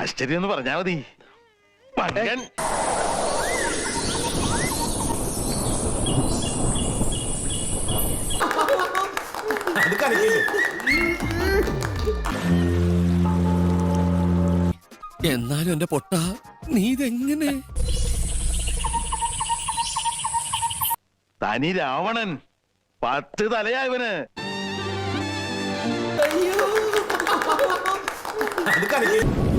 ആശ്ചര്യം എന്ന് പറഞ്ഞാ മതി. അത് എന്നാലും എന്റെ പൊട്ട നീ ഇതെങ്ങനെ? തനി രാവണൻ പത്ത് തലയാ ഇവന്. അത് കലക്കില്ലേ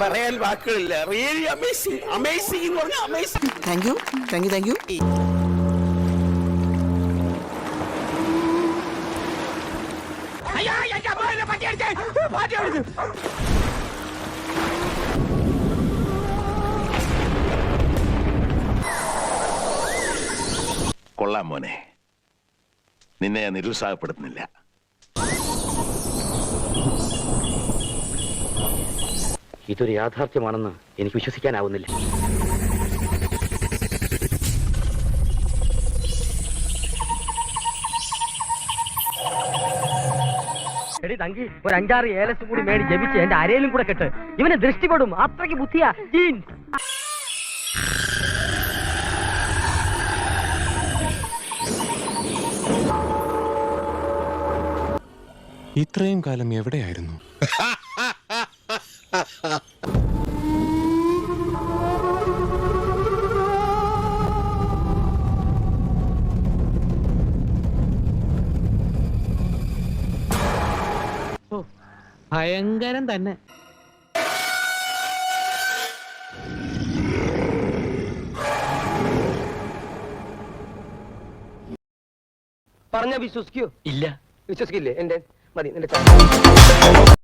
പറയാൻ വാക്കുകളില്ല. റിയലി അമേസിംഗ് അമേസിംഗ് എന്ന് പറഞ്ഞാൽ amazing thank you thank you thank you കൊള്ളാം മോനെ. നിന്നെ ഞാൻ നിരുത്സാഹപ്പെടുത്തുന്നില്ല. ഇതൊരു യാഥാർത്ഥ്യമാണെന്ന് എനിക്ക് വിശ്വസിക്കാനാവുന്നില്ല. എടി തങ്കി ഒരു അഞ്ചാറ് ഏലസ് കൂടി മേടി ജപിച്ച് എന്റെ അരയിലും കൂടെ കെട്ട്. ഇവനെ ദൃഷ്ടിപ്പെടും. അത്രയ്ക്ക് ബുദ്ധിയാ. ജീൻസ്. ഇത്രയും കാലം എവിടെയായിരുന്നു? ഭയങ്കരം തന്നെ. പറഞ്ഞ വിശ്വസിക്കൂ. ഇല്ല. വിശ്വസിക്കില്ലേ? എന്റെ മതി നിന്റെ